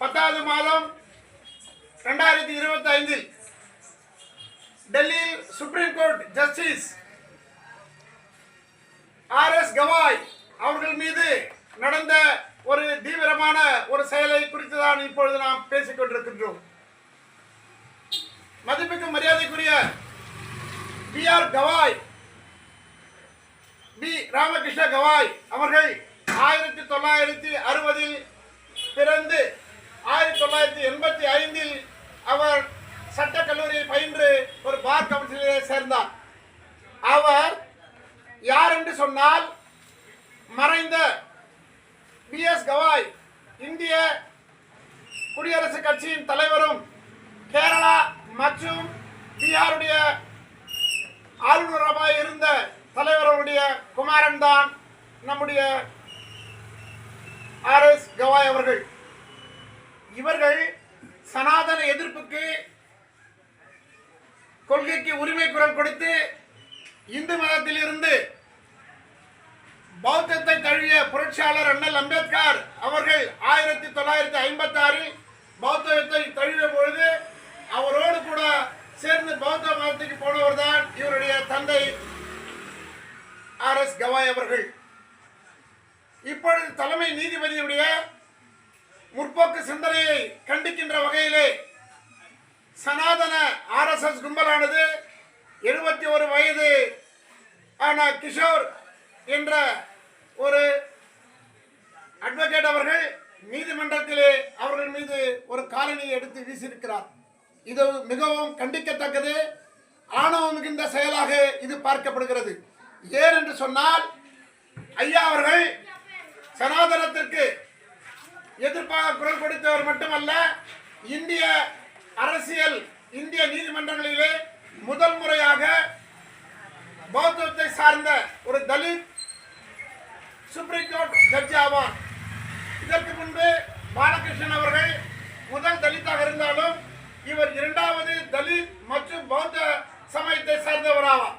பத்தாவது மாதம் ரெண்டாயிரத்தி இருபத்தி ஐந்தில் டெல்லியில் supreme court justice R S Gavai அவர்கள் மீது நடந்த ஒரு தீவிரமான ஒரு செயலை குறித்துதான் இப்பொழுது நாம் பேசிக் கொண்டிருக்கின்றோம். மதிப்புக்கு மரியாதைக்குரிய B R Gavai B Ramakrishna Gavai அவர்கள் ஆயிரத்தி தொள்ளாயிரத்தி அறுபதில் பிறந்து ஆயிரத்தி தொள்ளாயிரத்தி எண்பத்தி ஐந்தில் அவர் சட்டக்கல்லூரியில் பயின்று ஒரு பார் கவுன்சிலே சேர்ந்தார். அவர் யார் என்று சொன்னால் மறைந்த பி எஸ் கவாய் இந்திய குடியரசுக் கட்சியின் தலைவரும் கேரளா மற்றும் பீகாருடைய ஆளுநராக இருந்த தலைவருடைய குமாரன் தான் நம்முடைய ஆர் எஸ் கவாய் அவர்கள். இவர்கள் சனாதன எதிர்ப்புக்கு கொள்கைக்கு உரிமை குரல் கொடுத்து இந்து மதத்திலிருந்து பௌத்தத்தை தழுவிய புரட்சியாளர் அண்ணல் அம்பேத்கர் அவர்கள் ஆயிரத்தி தொள்ளாயிரத்தி ஐம்பத்தி ஆறில் பௌத்தத்தை தழுவிய பொழுது அவரோடு கூட சேர்ந்து பௌத்த மதத்துக்கு போனவர் தான் இவருடைய தந்தை ஆர் எஸ் கவாய் அவர்கள். இப்பொழுது தலைமை நீதிபதியுடைய முற்போக்கு சிந்தனையை கண்டிக்கின்ற வகையிலே சனாதன ஆர்எஸ்எஸ் கும்பலானது எழுபத்தி ஒரு வயது ஆன கிஷோர் என்ற ஒரு அட்வொகேட் அவர்கள் நீதிமன்றத்திலே அவர்கள் மீது ஒரு காலனியை எடுத்து வீசியிருக்கிறார். இது மிகவும் கண்டிக்கத்தக்கது. ஆணவம் மிகுந்த செயலாக இது பார்க்கப்படுகிறது. ஏன் என்று சொன்னால் ஐயா அவர்கள் சனாதனத்திற்கு எதிர்ப்பாக குரல் கொடுத்தவர் மட்டுமல்ல இந்திய அரசியல் இந்திய நீதிமன்றங்களிலே முதல் முறையாக பௌத்தத்தை சார்ந்த ஒரு தலித் சுப்ரீம் கோர்ட் ஜட்ஜி ஆவார். இதற்கு முன்பு பாலகிருஷ்ணன் அவர்கள் முதல் தலித்தாக இருந்தாலும் இவர் இரண்டாவது தலித் மற்றும் பௌத்த சமயத்தை சார்ந்தவராவார்.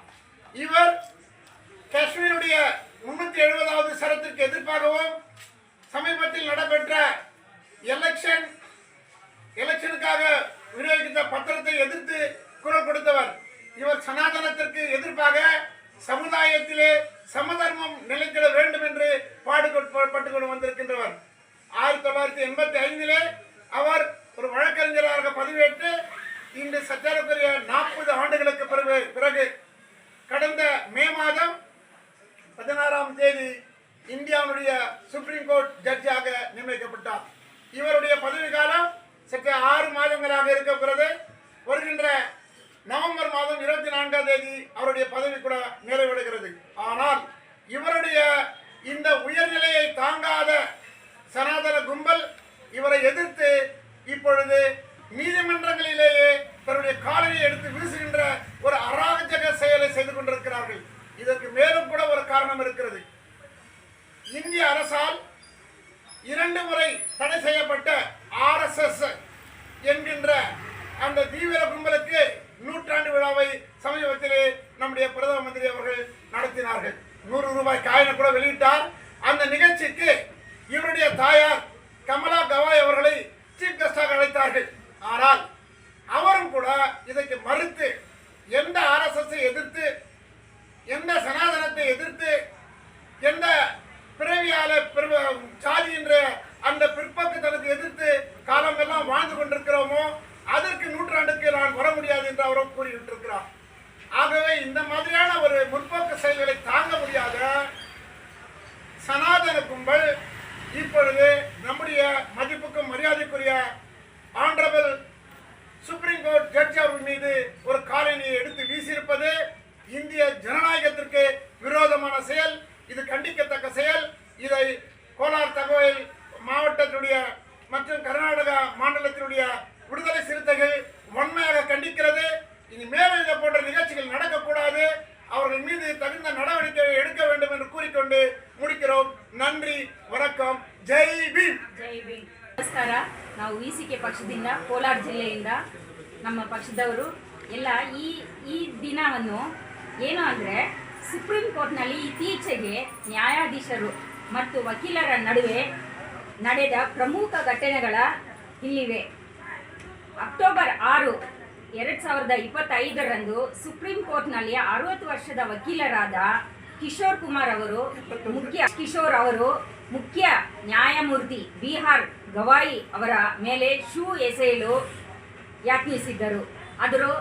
கொண்டு வந்திருக்கின்றவர். ஆயிரத்தி தொள்ளாயிரத்தி எண்பத்தி ஐந்திலே அவர் ஒரு வழக்கறிஞராக பதிவேற்று இன்று சற்றேறக்குரிய நாற்பது ஆண்டுகளுக்கு பிறகு பிறகு கடந்த மே மாதம் பதினாறாம் தேதி இந்தியாவுடைய சுப்ரீம் கோர்ட் ஜட்ஜாக நியமிக்கப்பட்டார். இவருடைய பதவி காலம் சற்று ஆறு மாதங்களாக இருக்கிறது. வருகின்ற நவம்பர் மாதம் இருபத்தி நான்காம் தேதி அவருடைய பதவி கூட நிறைவடைகிறது. ஆனால் இவருடைய இந்த உயர்நிலையை தாங்காத சனாதன கும்பல் இவரை எதிர்த்து இப்பொழுது நீதிமன்றங்களிலேயே தன்னுடைய காலனியை எடுத்து வீசுகின்ற ஒரு அராஜக செயலை செய்து கொண்டிருக்கிறார்கள். இதற்கு மேலும் கூட ஒரு காரணம் இருக்கிறது. இந்திய அரசால் இரண்டு முறை தடை செய்யப்பட்ட ஆர்எஸ்எஸ் என்கின்ற அந்த தீவிர கும்பலுக்கு நூற்றாண்டு விழாவை சமீபத்திலே நம்முடைய பிரதம மந்திரி அவர்கள் நடத்தினார்கள். நூறு ரூபாய் காயினை கூட வெளியிட்டார். அந்த நிகழ்ச்சிக்கு இவருடைய தாயார் கமலா கவாய் அவர்களை சீஃப் கெஸ்டாக அழைத்தார்கள். ஆனால் அவரும் கூட இதற்கு மறுத்து எந்த ஆர்எஸ்எஸை எதிர்த்து எந்த சனாதனத்தை எதிர்த்து எந்த பிறவியால பிறவ- சாதி என்ற அந்த பிற்பக்கத்தனுக்கு எதிர்த்து காலமெல்லாம் வாழ்ந்து கொண்டிருக்கிறோமோ அதற்கு நூற்றாண்டுக்கு நான் வர முடியாது என்று அவரும் கூறிவிட்டிருக்கிறார் ஆகவே இந்த மாதிரியான ஒரு முற்போக்கு செயல்களை தாங்க முடியாத சனாதன கும்பல் இப்பொழுது நம்முடைய மதிப்புக்கும் மரியாதைக்குரிய ஆண்டரபிள் சுப்ரீம் கோர்ட் ஜட்ஜ் அவர்கள் மீது ஒரு காலனியை எடுத்து வீசியிருப்பது இந்திய ஜனநாயகத்திற்கு விரோதம் ನಮಸ್ಕಾರ. ನಾವು ವಿ ಪಕ್ಷದಿಂದ ಕೋಲಾರ ಜಿಲ್ಲೆಯಿಂದ ನಮ್ಮ ಪಕ್ಷದವರು. ಎಲ್ಲ ಈ ಈ ದಿನವನ್ನು ಏನು ಅಂದರೆ ಸುಪ್ರೀಂ ಕೋರ್ಟ್ನಲ್ಲಿ ಇತ್ತೀಚೆಗೆ ನ್ಯಾಯಾಧೀಶರು ಮತ್ತು ವಕೀಲರ ನಡುವೆ ನಡೆದ ಪ್ರಮುಖ ಘಟನೆಗಳ ಇಲ್ಲಿವೆ. ಅಕ್ಟೋಬರ್ ಆರು, ಎರಡು ಸಾವಿರದ ಇಪ್ಪತ್ತೈದರಂದು ಸುಪ್ರೀಂ ಕೋರ್ಟ್ನಲ್ಲಿ ಅರವತ್ತು ವರ್ಷದ ವಕೀಲರಾದ ಕಿಶೋರ್ ಕುಮಾರ್ ಅವರು, ಮುಖ್ಯ ಕಿಶೋರ್ ಅವರು ಮುಖ್ಯ ನ್ಯಾಯಮೂರ್ತಿ ಬಿಹಾರ್ ಗವಾಯಿ ಅವರ ಮೇಲೆ ಶೂ ಎಸೆಯಲು ಯತ್ನಿಸಿದ್ದರು. ಆದರೂ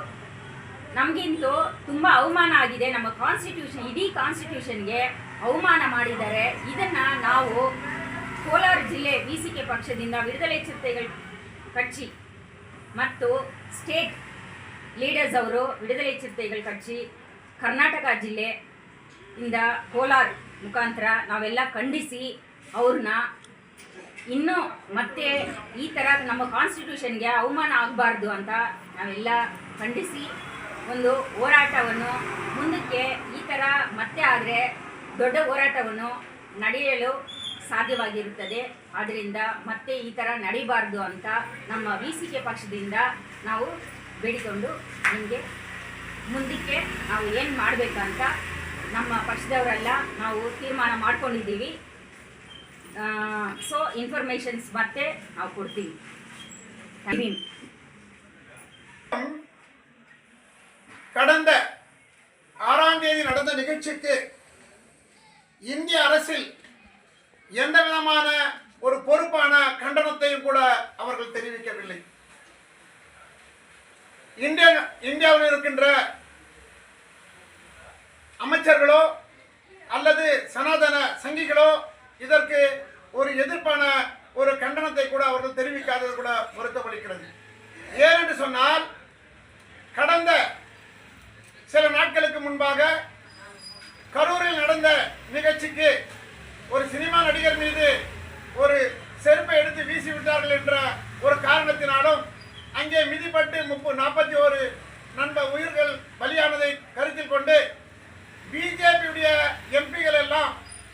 ನಮಗಿಂತೂ ತುಂಬ ಅವಮಾನ ಆಗಿದೆ. ನಮ್ಮ ಕಾನ್ಸ್ಟಿಟ್ಯೂಷನ್ ಇಡೀ ಕಾನ್ಸ್ಟಿಟ್ಯೂಷನ್ಗೆ ಅವಮಾನ ಮಾಡಿದ್ದಾರೆ. ಇದನ್ನು ನಾವು ಕೋಲಾರ ಜಿಲ್ಲೆ ವಿ ಪಕ್ಷದಿಂದ ವಿಡುದಲೆ ಚಿರತೆಗಳ ಕಚ್ಚಿ ಮತ್ತು ಸ್ಟೇಟ್ ಲೀಡರ್ಸ್ ಅವರು ವಿಡುದಲೆ ಚಿರತೆಗಳ ಕಚ್ಚಿ ಕರ್ನಾಟಕ ಜಿಲ್ಲೆ ಇಂದ ಕೋಲಾರ ಮುಖಾಂತರ ನಾವೆಲ್ಲ ಖಂಡಿಸಿ ಅವ್ರನ್ನ ಇನ್ನೂ ಮತ್ತೆ ಈ ಥರ ನಮ್ಮ ಕಾನ್ಸ್ಟಿಟ್ಯೂಷನ್ಗೆ ಅವಮಾನ ಆಗಬಾರ್ದು ಅಂತ ನಾವೆಲ್ಲ ಖಂಡಿಸಿ ಒಂದು ಹೋರಾಟವನ್ನು ಮುಂದಕ್ಕೆ ಈ ಥರ ಮತ್ತೆ ಆದರೆ ದೊಡ್ಡ ಹೋರಾಟವನ್ನು ನಡೆಯಲು ಸಾಧ್ಯವಾಗಿರುತ್ತದೆ. ಆದ್ದರಿಂದ ಮತ್ತೆ ಈ ಥರ ನಡಿಬಾರ್ದು ಅಂತ ನಮ್ಮ ವಿ ಸಿ ಕೆ ಪಕ್ಷದಿಂದ ನಾವು ಬೇಡಿಕೊಂಡು ನಿಮಗೆ ಮುಂದಕ್ಕೆ ನಾವು ಏನು ಮಾಡಬೇಕಂತ ನಮ್ಮ ಪಕ್ಷದವರೆಲ್ಲ ನಾವು ತೀರ್ಮಾನ ಮಾಡ್ಕೊಂಡಿದ್ದೀವಿ. ಸೊ ಇನ್ಫಾರ್ಮೇಷನ್ಸ್ ಮತ್ತೆ ನಾವು ಕೊಡ್ತೀವಿ ಐ ಮೀನ್ கடந்த ஆறாம் தேதி நடந்த நிகழ்ச்சிக்கு இந்திய அரசில் எந்த விதமான ஒரு பொறுப்பான கண்டனத்தையும் கூட அவர்கள் தெரிவிக்கவில்லை இந்திய இந்தியாவில் இருக்கின்ற அமைச்சர்களோ அல்லது சனாதன சங்கிகளோ இதற்கு ஒரு எதிர்ப்பான ஒரு கண்டனத்தை கூட அவர்கள் தெரிவிக்காதது கூட வருத்தமளிக்கிறது. ஏனென்று சொன்னால் கடந்த சில நாட்களுக்கு முன்பாக கரூரில் நடந்த நிகழ்ச்சிக்கு ஒரு சினிமா நடிகர் மீது ஒரு செருப்பை எடுத்து வீசி விட்டார்கள் என்ற ஒரு காரணத்தினாலும் அங்கே மிதிப்பட்டு முப்பது நாற்பத்தி ஒரு நண்ப உயிர்கள் பலியானதை கருத்தில் கொண்டு பிஜேபியுடைய எம்பிகள் எல்லாம்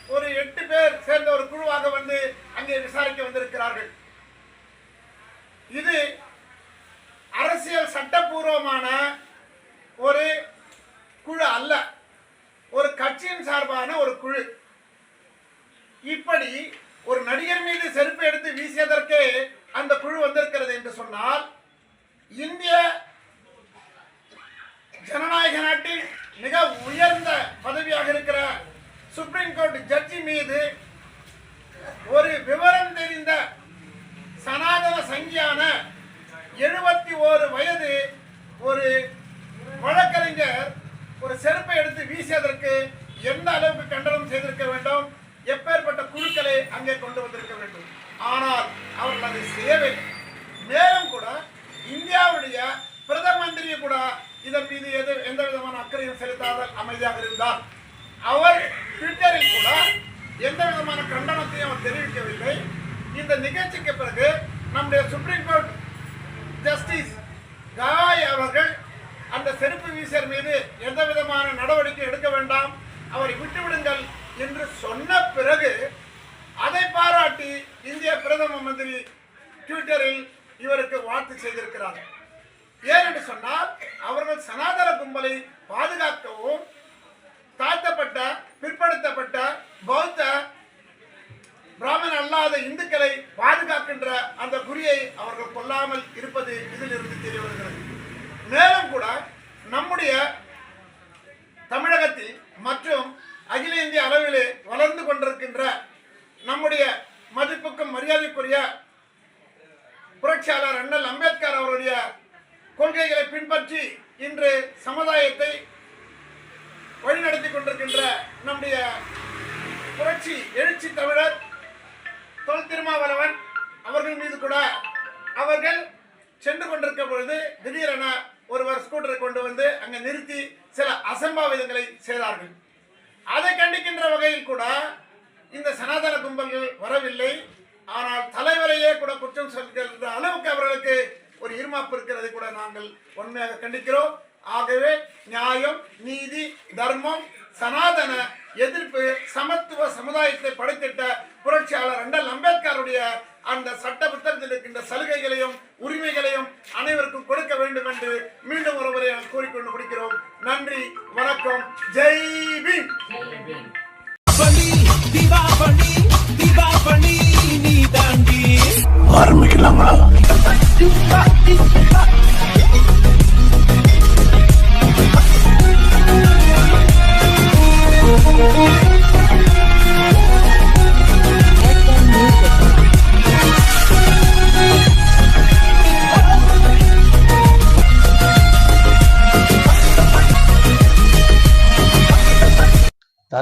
ஒரு எட்டு பேர் சேர்ந்த ஒரு குழுவாக வந்து அங்கே விசாரிக்க வந்திருக்கிறார்கள் இது அரசியல் சட்டப்பூர்வமான ஒரு குழு அல்ல ஒரு கட்சியின் சார்பான ஒரு குழு இப்படி ஒரு நடிகர் மீது செருப்பு எடுத்து வீசியதற்கே அந்த குழு வந்திருக்கிறது என்று சொன்னால் இந்திய ஜனநாயக நாட்டில் மிக உயர்ந்த பதவியாக இருக்கிற சுப்ரீம் கோர்ட் ஜட்ஜி மீது ஒரு விவரம் தெரிந்த சனாதன சங்கியான எழுபத்தி ஓரு வயது ஒரு வழக்கறிஞர் ஒரு செருப்பை எடுத்து வீசியதற்கு எந்த அளவுக்கு கண்டனம் செய்திருக்க வேண்டும்? எப்பேற்பட்ட குழுக்களை அங்கே கொண்டு வந்திருக்க வேண்டும். ஆனால் அவர்கள் அதை செய்யவில்லை. மேலும் கூட இந்தியாவுடைய பிரதம மந்திரி கூட இதன் மீது எது எந்த விதமான அக்கறையும் செலுத்தாத அமைதியாக இருந்தார். அவர் ட்விட்டரில் கூட எந்த விதமான கண்டனத்தையும் அவர் தெரிவிக்கவில்லை. இந்த நிகழ்ச்சிக்கு பிறகு நம்முடைய சுப்ரீம் கோர்ட் ஜஸ்டிஸ் கவாய் அவர்கள் அந்த செருப்பு வீசர் மீது எந்த விதமான நடவடிக்கை எடுக்க வேண்டாம் அவரை விட்டுவிடுங்கள் என்று சொன்ன பிறகு அதை பாராட்டி இந்திய பிரதம மந்திரி ட்விட்டரில் இவருக்கு வாழ்த்து செய்திருக்கிறார். ஏனென்று சொன்னால் அவர்கள் சனாதன கும்பலை பாதுகாக்கவும் தாழ்த்தப்பட்ட பிற்படுத்தப்பட்ட பௌத்த பிராமண அல்லாத இந்துக்களை பாதுகாக்கின்ற அந்த குறியை அவர்கள் கொல்லாமல் இருப்பது இதில் இருந்து தெரிய வருகிறது மேலும் கூட நம்முடைய தமிழகத்தில் மற்றும் அகில இந்திய அளவிலே வளர்ந்து கொண்டிருக்கின்ற நம்முடைய மதிப்புக்கும் மரியாதைக்குரிய புரட்சியாளர் அண்ணல் அம்பேத்கர் அவருடைய கொள்கைகளை பின்பற்றி இன்று சமுதாயத்தை வழிநடத்தி கொண்டிருக்கின்ற நம்முடைய புரட்சி எழுச்சி தமிழர் தொல் திருமாவளவன் அவர்கள் மீது கூட அவர்கள் சென்று கொண்டிருக்க பொழுது திடீரென ஒருவர் ஸ்கூட்டரை கொண்டு வந்து அங்கே நிறுத்தி சில அசம்பாவிதங்களை செய்தார்கள். அதை கண்டிக்கின்ற வகையில் கூட இந்த சனாதன கும்பல்கள் வரவில்லை. ஆனால் தலைவரையே கூட குற்றம் சொல்கின்ற அளவுக்கு அவர்களுக்கு ஒரு இருமாப்பு இருக்கிறதை கூட நாங்கள் உண்மையாக கண்டிக்கிறோம். ஆகவே நியாயம் நீதி தர்மம் சனாதன எதிர்ப்பு சமத்துவ சமுதாயத்தை படைத்திட்ட புரட்சியாளர் அண்டல் அம்பேத்கருடைய அந்த சட்ட புத்தகத்தில் இருக்கின்ற சலுகைகளையும் உரிமைகளையும் அனைவருக்கும் கொடுக்க வேண்டும் என்று மீண்டும் ஒருவரை கூறிக்கொண்டு முடிக்கிறோம். நன்றி வணக்கம். ஜெய் பீம்.